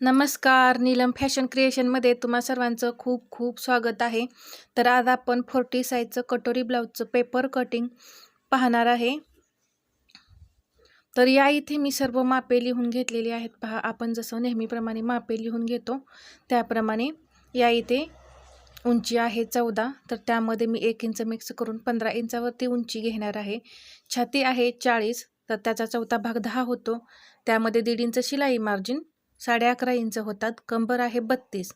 नमस्कार नीलम फॅशन क्रिएशनमध्ये तुम्हा सर्वांचं खूप खूप स्वागत आहे. तर आज आपण फोर्टी साईजचं कटोरी ब्लाऊजचं पेपर कटिंग पाहणार आहे. तर या इथे मी सर्व मापे लिहून घेतलेली आहेत. पहा आपण जसं नेहमीप्रमाणे मापे लिहून घेतो त्याप्रमाणे या इथे उंची आहे चौदा. तर त्यामध्ये मी एक इंच मिक्स करून पंधरा इंचावरती उंची घेणार आहे. छाती आहे चाळीस तर त्याचा चौथा भाग दहा होतो. त्यामध्ये दीड इंच शिलाई मार्जिन साडे अकरा इंच होतात कंबर आहे बत्तीस.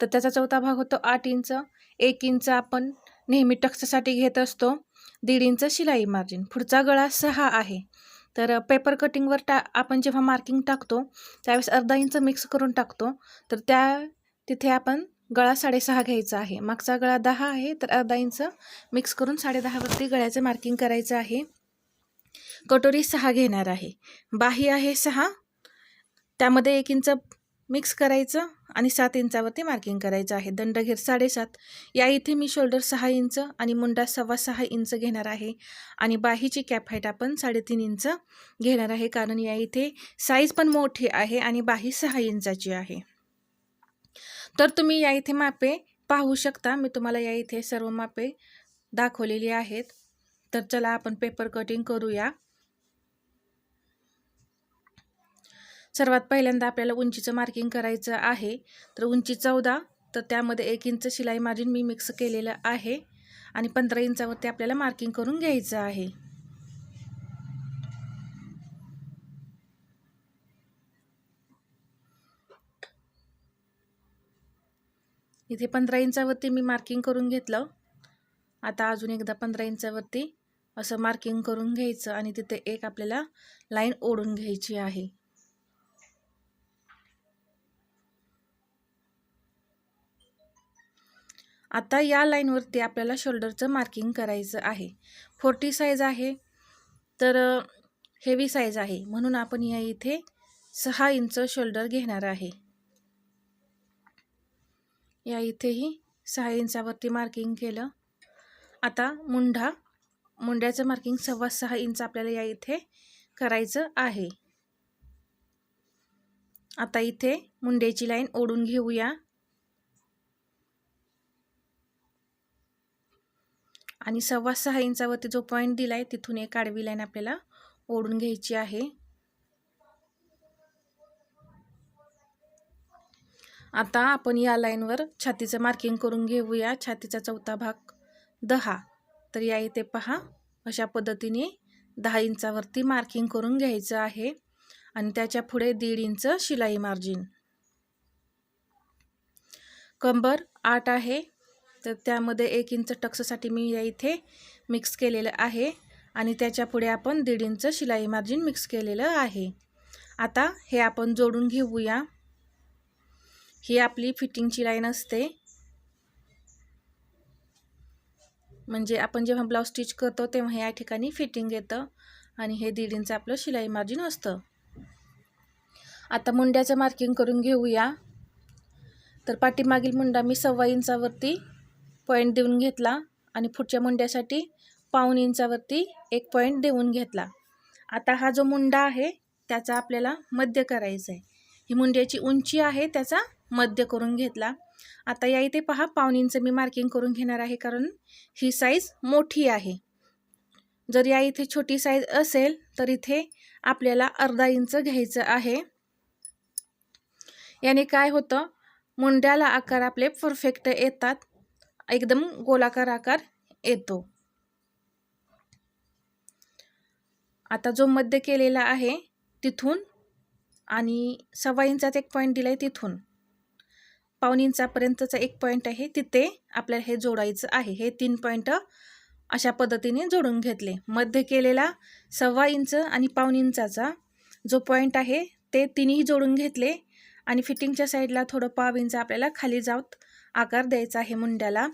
तर त्याचा चौथा भाग होतो आठ इंच. एक इंच आपण नेहमी टक्ससाठी घेत असतो. दीड इंच शिलाई मार्जिन. पुढचा गळा सहा आहे. तर पेपर कटिंगवर टा आपण जेव्हा मार्किंग टाकतो त्यावेळेस अर्धा इंच मिक्स करून टाकतो. तर त्या तिथे आपण गळा साडेसहा घ्यायचा आहे. मागचा गळा दहा आहे तर अर्धा इंच मिक्स करून साडेदहावरती गळ्याचं मार्किंग करायचं आहे. कटोरी सहा घेणार आहे. बाही आहे सहा त्यामध्ये एक इंच मिक्स करायचं आणि सात इंचावरती मार्किंग करायचं आहे. दंडघेर साडेसात. या इथे मी शोल्डर सहा इंच आणि मुंडा सव्वा सहा इंच घेणार आहे. आणि बाहीची कॅप हाईट आपण साडेतीन इंच घेणार आहे. कारण या इथे साईज पण मोठी आहे आणि बाही सहा इंचाची आहे. तर तुम्ही या इथे मापे पाहू शकता. मी तुम्हाला या इथे सर्व मापे दाखवलेली आहेत. तर चला आपण पेपर कटिंग करूया. सर्वात पहिल्यांदा आपल्याला उंचीचं मार्किंग करायचं आहे. तर उंची चौदा तर त्यामध्ये एक इंच शिलाई मार्जिन मी मिक्स केलेलं आहे. आणि पंधरा इंचावरती आपल्याला मार्किंग करून घ्यायचं आहे. इथे पंधरा इंचावरती मी मार्किंग करून घेतलं. आता अजून एकदा पंधरा इंचावरती असं मार्किंग करून घ्यायचं आणि तिथे एक आपल्याला लाईन ओढून घ्यायची आहे. आता या लाईनवरती आपल्याला शोल्डरचं मार्किंग करायचं आहे. फोर्टी साईज आहे तर हेवी साईज आहे. म्हणून आपण या इथे सहा इंच शोल्डर घेणार आहे. या इथेही सहा इंचावरती मार्किंग केलं. आता मुंढा मुंड्याचं मार्किंग सव्वा सहा इंच आपल्याला या इथे करायचं आहे. आता इथे मुंड्याची लाईन ओढून घेऊया. आणि सव्वा सहा इंचावरती जो पॉईंट दिला आहे तिथून एक आडवी लाईन आपल्याला ओढून घ्यायची आहे. आता आपण या लाईनवर छातीचं मार्किंग करून घेऊया. छातीचा चौथा भाग दहा. तर या इथे पहा अशा पद्धतीने दहा इंचावरती मार्किंग करून घ्यायचं आहे. आणि त्याच्या पुढे दीड इंच शिलाई मार्जिन कंबर आठ आहे. तर त्यामध्ये एक इंच टक्ससाठी मी या इथे मिक्स केलेलं आहे. आणि त्याच्या पुढे आपण दीड इंच शिलाई मार्जिन मिक्स केलेलं आहे. आता हे आपण जोडून घेऊया. ही आपली फिटिंगची लाईन असते म्हणजे आपण जेव्हा ब्लाऊज स्टिच करतो तेव्हा या ठिकाणी फिटिंग येतं. आणि हे दीड इंच आपलं शिलाई मार्जिन असतं. आता मुंड्याचं मार्किंग करून घेऊया. तर पाठीमागील मुंडा मी सव्वा इंचावरती पॉईंट देऊन घेतला आणि पुढच्या मुंड्यासाठी पाऊन इंचावरती एक पॉईंट देऊन घेतला. आता हा जो मुंडा आहे त्याचा आपल्याला मध्य करायचा आहे. ही मुंड्याची उंची आहे त्याचा मध्य करून घेतला. आता या इथे पहा पाऊन इंच मी मार्किंग करून घेणार आहे कारण ही साईज मोठी आहे. जर या इथे छोटी साईज असेल तर इथे आपल्याला अर्धा इंच घ्यायचं आहे. याने काय होतं मुंड्याला आकार आपले परफेक्ट येतात. एकदम गोलाकार आकार येतो. आता जो मध्य केलेला आहे तिथून आणि सव्वा इंचाचा एक पॉईंट दिला आहे तिथून. पाऊन इंचापर्यंतचा एक पॉईंट आहे तिथे आपल्याला हे जोडायचं आहे. हे तीन पॉईंट अशा पद्धतीने जोडून घेतले. मध्य केलेला सव्वा इंच आणि पाऊन इंचाचा जो पॉईंट आहे ते तिन्ही जोडून घेतले आणि फिटिंगच्या साईडला थोडं पाव इंच आपल्याला खाली जात आकार द्यायचा आहे मुंड्याला.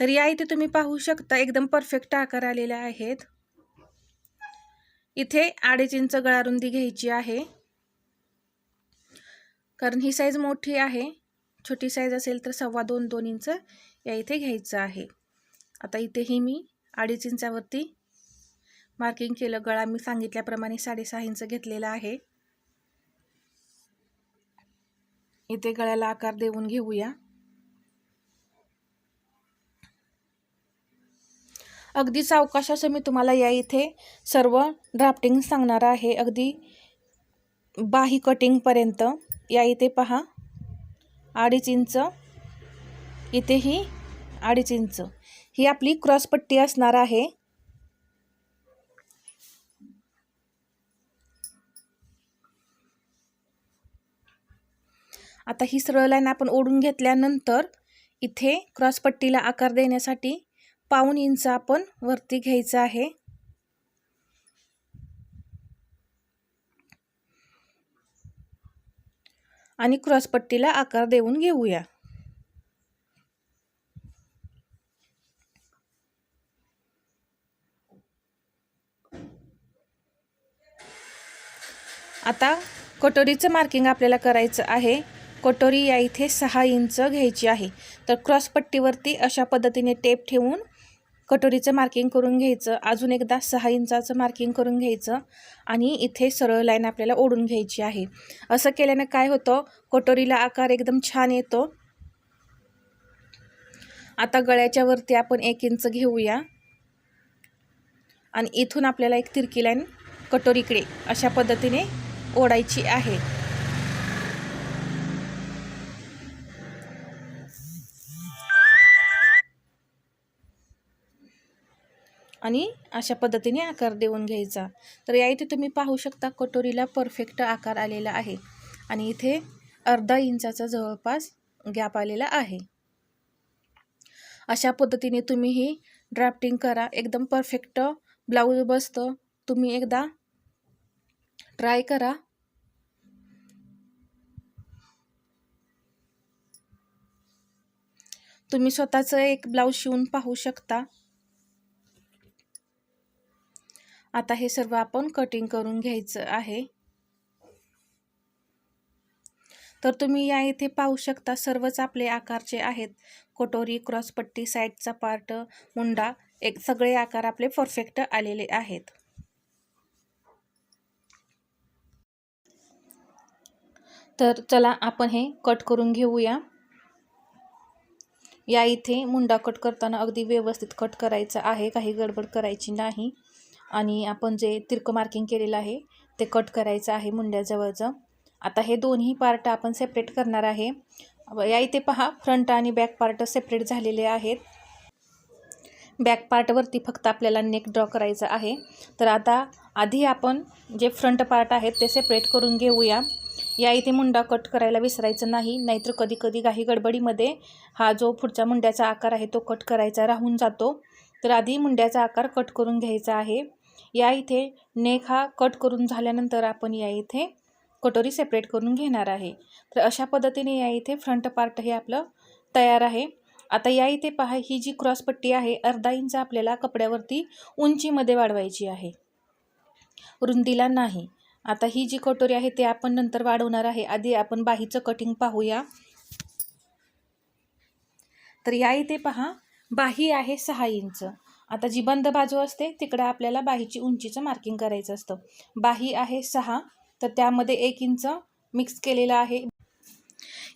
तर या इथे तुम्ही पाहू शकता एकदम परफेक्ट आकार आलेले आहेत. इथे अडीच इंच गळारुंदी घ्यायची आहे. कारण ही साईज मोठी आहे. छोटी साईज असेल तर सव्वा दोन दोन इंच या इथे घ्यायचं आहे. आता इथेही मी अडीच इंचावरती मार्किंग केलं. गळा मी सांगितल्याप्रमाणे साडेसहा इंच घेतलेला आहे. इथे गळ्याला आकार देऊन घेऊया. अगदी सावकाश असं मी तुम्हाला या इथे सर्व ड्राफ्टिंग सांगणार आहे. अगदी बाही कटिंगपर्यंत या इथे पहा. अडीच इंच. इथेही अडीच इंच. ही आपली क्रॉसपट्टी असणार आहे. आता ही सरळ लाईन आपण ओढून घेतल्यानंतर इथे क्रॉसपट्टीला आकार देण्यासाठी पाऊन इंच आपण वरती घ्यायचं आहे. आणि क्रॉसपट्टीला आकार देऊन घेऊया. आता कटोरीचं मार्किंग आपल्याला करायचं आहे. कटोरी या इथे सहा इंच घ्यायची आहे. तर क्रॉसपट्टीवरती अशा पद्धतीने टेप ठेवून कटोरीचं मार्किंग करून घ्यायचं अजून एकदा सहा इंचाचं मार्किंग करून घ्यायचं आणि इथे सरळ लाईन आपल्याला ओढून घ्यायची आहे. असं केल्यानं काय होतं? कटोरीला आकार एकदम छान येतो. आता गळ्याच्या वरती आपण एक इंच घेऊया. आणि इथून आपल्याला एक तिरकी लाईन कटोरीकडे अशा पद्धतीने ओढायची आहे. आणि अशा पद्धतीने आकार देऊन घ्यायचा. तर या इथे तुम्ही पाहू शकता कटोरीला परफेक्ट आकार आलेला आहे आणि इथे अर्धा इंचाचा जवळपास गॅप आलेला आहे. अशा पद्धतीने तुम्ही ही ड्राफ्टिंग करा. एकदम परफेक्ट ब्लाऊज बसतं. तुम्ही एकदा ट्राय करा. तुम्ही स्वतःचं एक ब्लाऊज शिवून पाहू शकता. आता हे सर्व आपण कटिंग करून घ्यायचं आहे. तर तुम्ही या इथे पाहू शकता सर्वच आपले आकारचे आहेत कटोरी क्रॉसपट्टी साईडचा पार्ट मुंडा एक सगळे आकार आपले परफेक्ट आलेले आहेत. तर चला आपण हे कट करून घेऊया. या इथे मुंडा कट करताना अगदी व्यवस्थित कट करायचा आहे काही गडबड करायची नाही. आणि आपण जे तिरकं मार्किंग केलेलं आहे ते कट करायचं आहे मुंड्याजवळचं. आता हे दोन्ही पार्ट आपण सेपरेट करणार आहे. या इथे पहा फ्रंट आणि बॅक पार्ट सेपरेट झालेले आहेत. बॅक पार्टवरती फक्त आपल्याला नेक ड्रॉ करायचं आहे. तर आता आधी आपण जे फ्रंट पार्ट आहेत ते सेपरेट करून घेऊया. या इथे मुंडा कट करायला विसरायचं नाही नाहीतर कधी कधी काही गडबडीमध्ये हा जो पुढच्या मुंड्याचा आकार आहे तो कट करायचा राहून जातो. तर आधी मुंड्याचा आकार कट करून घ्यायचा आहे. या इथे नेक हा कट करून झाल्यानंतर आपण या इथे कटोरी सेपरेट करून घेणार आहे. तर अशा पद्धतीने या इथे फ्रंट पार्ट हे आपलं तयार आहे. आता या इथे पहा ही जी क्रॉसपट्टी आहे अर्धा इंच आपल्याला कपड्यावरती उंचीमध्ये वाढवायची आहे. रुंदीला नाही. आता ही जी कटोरी आहे ते आपण नंतर वाढवणार आहे. आधी आपण बाहीचं कटिंग पाहूया. तर या इथे पहा बाही आहे सहा इंच. आता जी बंद बाजू असते तिकडं आपल्याला बाहीची उंचीचं मार्किंग करायचं असतं. बाही आहे सहा तर त्यामध्ये एक इंच मिक्स केलेलं आहे.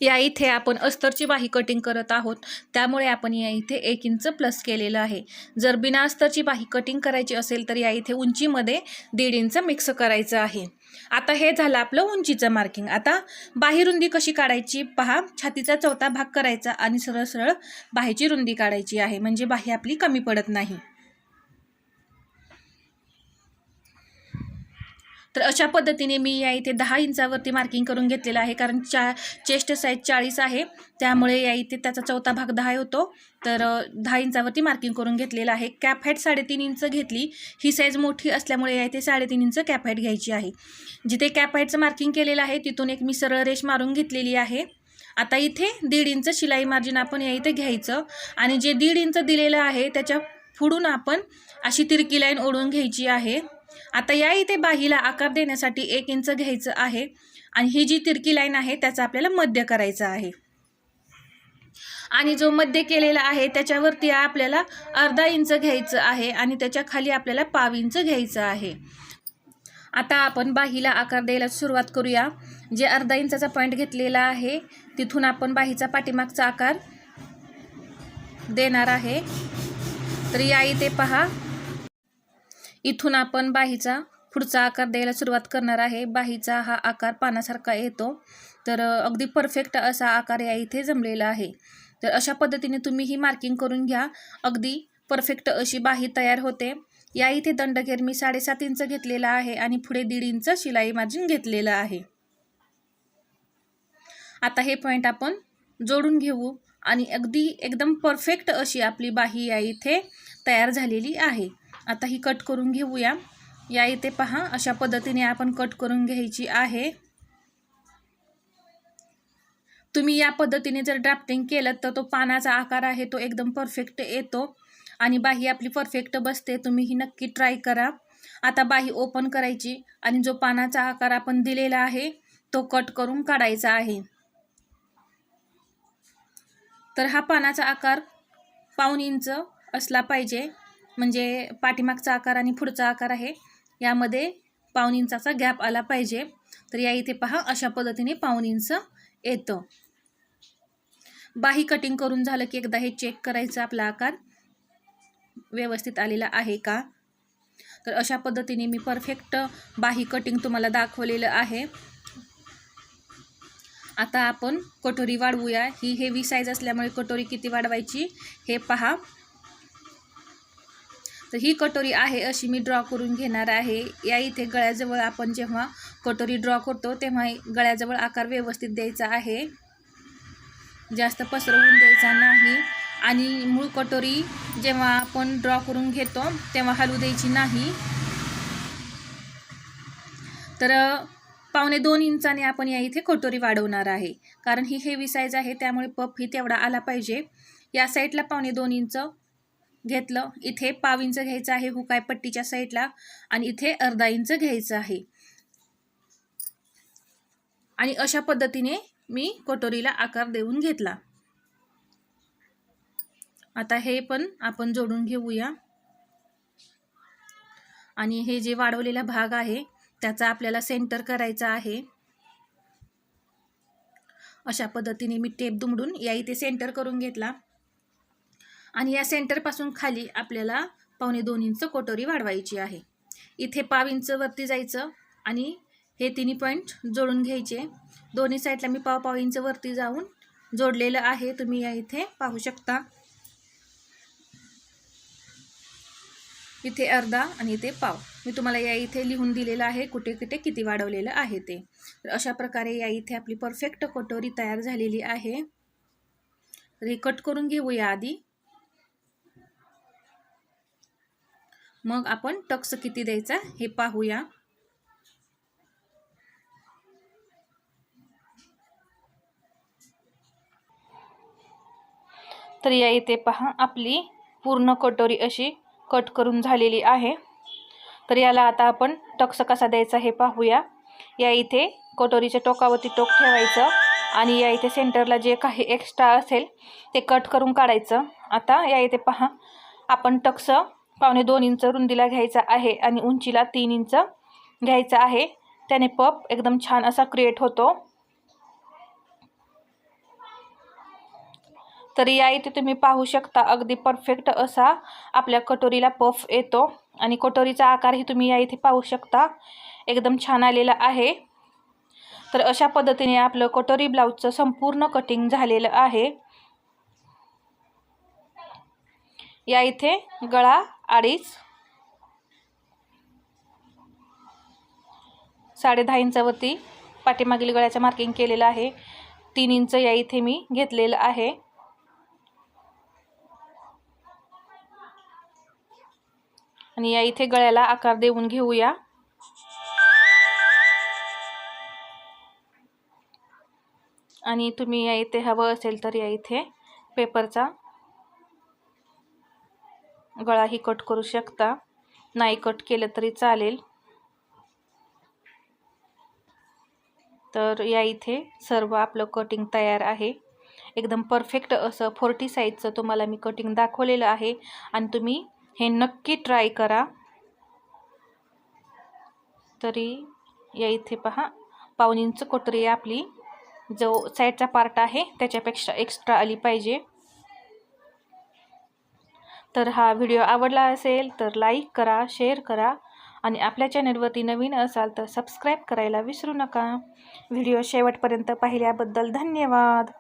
या इथे आपण अस्तरची बाही कटिंग करत आहोत. त्यामुळे आपण या इथे एक इंच प्लस केलेलं आहे. जर बिना अस्तरची बाही कटिंग करायची असेल तर या इथे उंचीमध्ये दीड इंच मिक्स करायचं आहे. आता हे झालं आपलं उंचीचं मार्किंग आता बाही रुंदी कशी काढायची? पहा छातीचा चौथा भाग करायचा आणि सरळ सरळ बाहेची रुंदी काढायची आहे. म्हणजे बाही आपली कमी पडत नाही. तर अशा पद्धतीने मी या इथे दहा इंचावरती मार्किंग करून घेतलेलं आहे. कारण चा चेस्ट साईज चाळीस आहे. त्यामुळे या इथे त्याचा चौथा भाग दहा होतो. तर दहा इंचावरती मार्किंग करून घेतलेलं आहे. कॅप हाईट साडेतीन इंच घेतली. ही साईज मोठी असल्यामुळे या इथे साडेतीन इंच कॅप हाईट घ्यायची आहे. जिथे कॅप हाईटचं मार्किंग केलेलं आहे तिथून एक मी सरळ रेश मारून घेतलेली आहे. आता इथे दीड इंच शिलाई मार्जिन आपण या इथे घ्यायचं. आणि जे दीड इंच दिलेलं आहे त्याच्या पुढून आपण अशी तिरकी लाईन ओढून घ्यायची आहे. आता या इथे बाहीला आकार देण्यासाठी एक इंच घ्यायचं आहे आणि ही जी तिरकी लाईन आहे त्याचा आपल्याला मध्य करायचं आहे. आणि जो मध्य केलेला आहे त्याच्यावरती आपल्याला अर्धा इंच घ्यायचं आहे आणि त्याच्याखाली आपल्याला पाव इंच घ्यायचं आहे. आता आपण बाहीला आकार द्यायला सुरुवात करूया. जे अर्धा इंचाचा पॉईंट घेतलेला आहे तिथून आपण बाहीचा पाठीमागचा आकार देणार आहे. तर या इथे पहा इथून आपण बाहीचा पुढचा आकार द्यायला सुरुवात करणार आहे. बाहीचा हा आकार पानासारखा येतो. तर अगदी परफेक्ट असा आकार या इथे जमलेला आहे. तर अशा पद्धतीने तुम्ही ही मार्किंग करून घ्या. अगदी परफेक्ट अशी बाही तयार होते. या इथे दंडघेर मी साडेसात इंच घेतलेला आहे आणि पुढे दीड इंच शिलाई मार्जिन घेतलेलं आहे. आता हे पॉईंट आपण जोडून घेऊ आणि अगदी एकदम परफेक्ट अशी आपली बाही या इथे तयार झालेली आहे. आता ही कट करून घेऊया. या इथे पहा अशा पद्धतीने आपण कट करून घ्यायची आहे. तुम्ही या पद्धतीने जर ड्राफ्टिंग केलं तर तो पानाचा आकार आहे तो एकदम परफेक्ट येतो. आणि बाही आपली परफेक्ट बसते तुम्ही ही नक्की ट्राय करा. आता बाही ओपन करायची आणि जो पानाचा आकार आपण दिलेला आहे तो कट करून काढायचा आहे. तर हा पानाचा आकार पाऊन इंच असला पाहिजे. म्हणजे पाठीमागचा आकार आणि पुढचा आकार आहे यामध्ये पाऊन इंचाचा गॅप आला पाहिजे. तर या इथे पहा अशा पद्धतीने पाऊन इंच येतं. बाही कटिंग करून झालं की एकदा हे चेक करायचं आपला आकार व्यवस्थित आलेला आहे का? तर अशा पद्धतीने मी परफेक्ट बाही कटिंग तुम्हाला दाखवलेलं आहे. आता आपण कटोरी वाढवूया. ही हेवी साईज असल्यामुळे कटोरी किती वाढवायची हे पहा. तर ही कटोरी आहे अशी मी ड्रॉ करून घेणार आहे. या इथे गळ्याजवळ आपण जेव्हा कटोरी ड्रॉ करतो तेव्हा गळ्याजवळ आकार व्यवस्थित द्यायचा आहे. जास्त पसरवून द्यायचा नाही. आणि मूळ कटोरी जेव्हा आपण ड्रॉ करून घेतो तेव्हा हलू द्यायची नाही. तर पावणे दोन इंचाने आपण या इथे कटोरी वाढवणार आहे. कारण ही हेवी साईज आहे त्यामुळे पफ ही तेवढा आला पाहिजे. या साईडला पावणे दोन इंच घेतलं. इथे पाव इंच घ्यायचं आहे हुकाय पट्टीच्या साईडला आणि इथे अर्धा इंच घ्यायचं आहे. आणि अशा पद्धतीने मी कटोरीला आकार देऊन घेतला. आता हे पण आपण जोडून घेऊया. आणि हे जे वाढवलेला भाग आहे त्याचा आपल्याला सेंटर करायचा आहे. अशा पद्धतीने मी टेप दुमडून या इथे सेंटर करून घेतला. आणि या सेंटरपासून खाली आपल्याला पावणे दोन इंच कटोरी वाढवायची आहे. इथे पाव इंच वरती जायचं आणि हे तिन्ही पॉईंट जोडून घ्यायचे. दोन्ही साईडला मी पाव पाव इंच वरती जाऊन जोडलेलं आहे. तुम्ही या इथे पाहू शकता. इथे अर्धा आणि इथे पाव. मी तुम्हाला या इथे लिहून दिलेलं आहे कुठे कुठे किती वाढवलेलं आहे ते. तर अशा प्रकारे या इथे आपली परफेक्ट कटोरी तयार झालेली आहे. तर हे कट करून घेऊया आधी. मग आपण टक्स किती द्यायचा हे पाहूया. तर या इथे पहा आपली पूर्ण कटोरी अशी कट करून झालेली आहे. तर याला आता आपण टक्स कसा द्यायचा हे पाहूया. या इथे कटोरीच्या टोकावरती टोक ठेवायचं आणि या इथे सेंटरला जे काही एक्स्ट्रा असेल ते कट करून काढायचं. आता या इथे पहा आपण टक्स पावणे दोन इंच रुंदीला घ्यायचा आहे आणि उंचीला तीन इंच घ्यायचा आहे. त्याने पप एकदम छान असा क्रिएट होतो. तर या इथे तुम्ही पाहू शकता अगदी परफेक्ट असा आपल्या कटोरीला पफ येतो आणि कटोरीचा आकारही तुम्ही या इथे पाहू शकता. एकदम छान आलेला आहे. तर अशा पद्धतीने आपलं कटोरी ब्लाऊजचं संपूर्ण कटिंग झालेलं आहे. या इथे गळा अडीच. साडे दहा इंचावरती पाठीमागील गळ्याचं मार्किंग केलेलं आहे. तीन इंच या इथे मी घेतलेलं आहे. आणि या इथे गळ्याला आकार देऊन घेऊया. आणि तुम्ही या इथे हवं असेल तर या इथे पेपरचा गळाही कट करू शकता. नाही कट केलं तरी चालेल. तर या इथे सर्व आपलं कटिंग तयार आहे. एकदम परफेक्ट असं फोर्टी साईजचं तुम्हाला मी कटिंग दाखवलेलं आहे. आणि तुम्ही हे नक्की ट्राय करा. तरी या इथे पहा पाऊन इंच कोटरी आपली जो साईडचा पार्ट आहे त्याच्यापेक्षा एक्स्ट्रा आली पाहिजे. तर हा व्हिडिओ आवडला असेल तर लाईक करा शेअर करा आणि आपल्या चॅनलवरती नवीन असाल तर सबस्क्राईब करायला विसरू नका. व्हिडिओ शेवटपर्यंत पाहिल्याबद्दल धन्यवाद.